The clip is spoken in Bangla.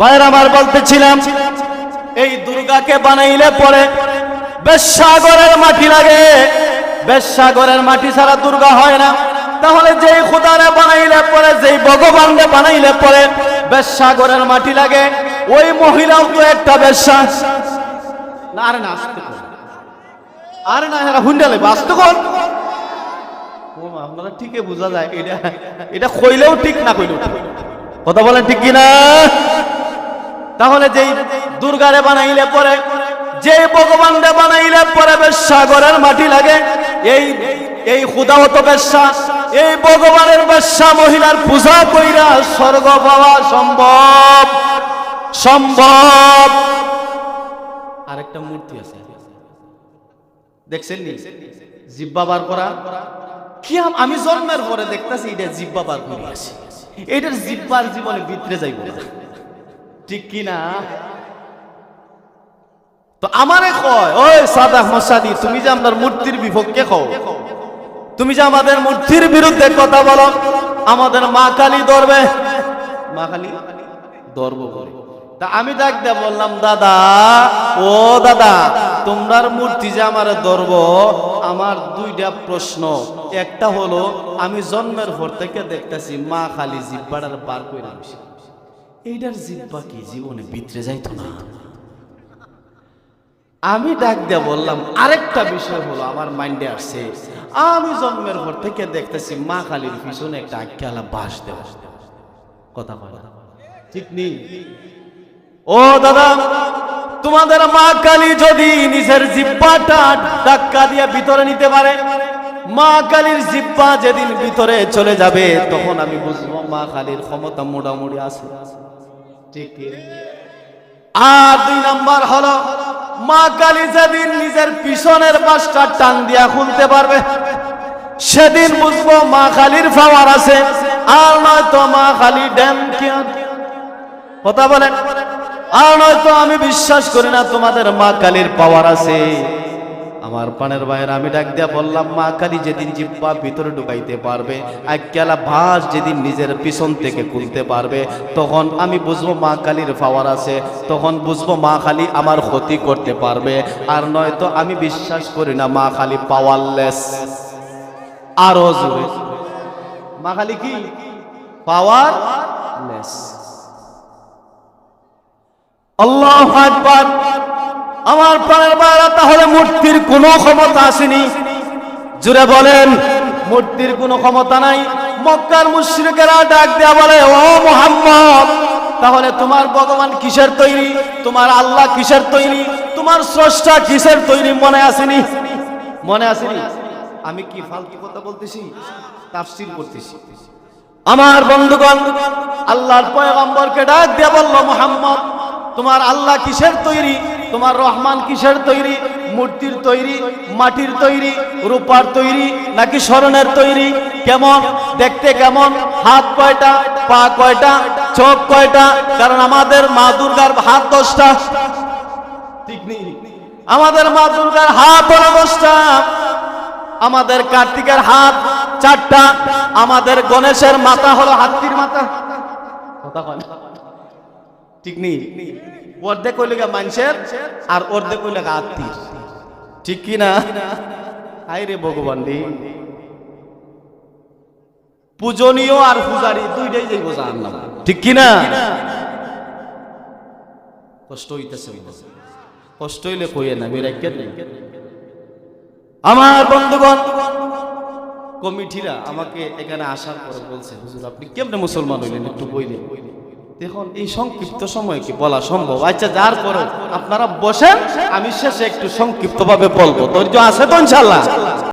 বাইরে আমার বলতেছিলাম, এই দুর্গাকে বানাইলে পরে বেশাগরের মাটি লাগে। বেশাগরের মাটি ছাড়া দুর্গা হয় না। তাহলে যেই খুদারে বানাইলে পরে, যেই ভগবানকে বানাইলে পরে বেশাগরের মাটি লাগে। ওই মহিলাও তো একটা বেশ্যা না, আরে না, আসতে। আরে না, এরা হুন্ডালে বাস্তব কর। আপনারা ঠিকই বোঝা যায়, এটা এটা কইলেও ঠিক না কইলেও কথা বলেন ঠিক কিনা? তাহলে যেই দুর্গারে বানাইলে পরে যে ভগবানরে বানাইলে পরে সাগরের মাটি লাগে, এই এই খুদাহত বেশ্যা, এই ভগবানের বেশ্যা মহিলার পূজা কইরা স্বর্গ পাওয়া সম্ভব সম্ভব। আরেকটা মূর্তি আছে। দেখছেন জিব্বা বার করা। কি আমি জন্মের পরে দেখতেছি এটা জিব্বা বার করে আছে এটার জিব্বার জীবনে ভিতরে যাইব না। ঠিক কি না তো আমারে কয়, ওই সাদা মশাদি তুমি যে আপনার মূর্তির বিপক্ষে কও। তুমি যে আমাদের মূর্তির বিরুদ্ধে কথা বলো, আমাদের মা কালী ধরবে। মা কালী ধরবো তা আমি ডাক দিয়ে বললাম, দাদা, ও দাদা, তোমরার মূর্তি যে আমার ধরব, আমার দুইটা প্রশ্ন। একটা হলো, আমি জন্মের পর থেকে দেখতেছি মা খালি জিব্বাটার বার করে আনছি এইটার জিব্বা কি? জীবনে ভিতরে যাইতো না। আমি ডাক দিয়ে বললাম, আরেকটা বিষয় হলো আমার মাইন্ডে আসছে। আমি জন্মের পর থেকে দেখতেছি মা কালীর পিছনে একটা আজ্ঞালা বাস দেওয়া। কথা ঠিক নেই ও দাদা, তোমাদের মা কালী যদি নিজের জিব্বাটা ধাক্কা দিয়ে ভিতরে নিতে পারে, মা কালীর জিব্বা যেদিন ভিতরে চলে যাবে, তখন আমি বুঝব মা কালীর ক্ষমতা মোটামুটি আছে? আর দুই নাম্বার হলো, মা কালী যেদিন নিজের পিছনের পাশটা টান দিয়া খুলতে পারবে, সেদিন বুঝব মা কালীর পাওয়ার আছে, আর নয়তো মা কালী ড্যাম কথা বলেন, আর নয়তো আমি বিশ্বাস করি না তোমাদের মা কালীর পাওয়ার আছে। আমার পানের বাইরে আমি ডাক দিয়া বললাম, মা কালী যেদিন জিব্বা ভিতরে ঢুকাইতে পারবে আক্যালা ভাস যেদিন নিজের পিছন থেকে খুলতে পারবে, তখন আমি বুঝব মা কালীর পাওয়ার আছে, তখন বুঝব মা কালী আমার ক্ষতি করতে পারবে, আর নয়তো আমি বিশ্বাস করি না মা কালী পাওয়ারলেস আরও জোরে। মা কালী কি? পাওয়ারলেস আল্লাহ আকবার। আমার প্রাণের বাইরা তাহলে মূর্তির কোনো ক্ষমতা আসেনি। জুড়ে বলেন, মূর্তির কোনো ক্ষমতা নাই। মক্কার মুশ্রিকেরা ডাক দেয়া বলে, ও মোহাম্মদ, তাহলে তোমার ভগবান কিসের তৈরি? তোমার আল্লাহ কিসের তৈরি? তোমার স্রষ্টা কিসের তৈরি? মনে আসেনি? মনে আসেনি? আমি কি ফালতু কথা বলতেছি? তাফসীর করতেছি। আমার বন্ধুগণ, আল্লাহর পয়গম্বরকে ডাক দিয়ে বলল, মোহাম্মদ, তোমার আল্লাহ কিসের তৈরি? তোমার রহমান কিসের তৈরি? মূর্তির তৈরি? মাটির তৈরি? রূপার তৈরি? নাকি স্মরণের তৈরি? কেমন? দেখতে কেমন? হাত কয়টা? পা কয়টা? চোখ কয়টা? কারণ আমাদের মা দুর্গার হাত দশটা। আমাদের মা দুর্গার হাত হলো দশটা। আমাদের কার্তিকের হাত চারটা। আমাদের গণেশের মাথা হলো হাতির মাথা। কথা কয়? ঠিক নেই অর্ধেক হইলে মানুষের আর অর্ধেক হইলে গা আত্মীর। ঠিক কি না? হাই রে ভগবান রে। পূজনীয় আর পূজারি দুইটাই যাইব জাহান ঠিক কি না? কষ্ট হইতেছে কষ্ট হইলে কইয়ে না বেরাই কেন? আমার বন্ধুগণ, কমিটিরা আমাকে এখানে আসার পরে বলছে, হুজুর আপনি কেমনে মুসলমান হইলেন একটু বইলেন দেখুন, এই সংক্ষিপ্ত সময় কি বলা সম্ভব? আচ্ছা যার পরে আপনারা বসেন, আমি শেষে একটু সংক্ষিপ্তভাবে বলব। ধৈর্য আছে তো ইনশাল্লাহ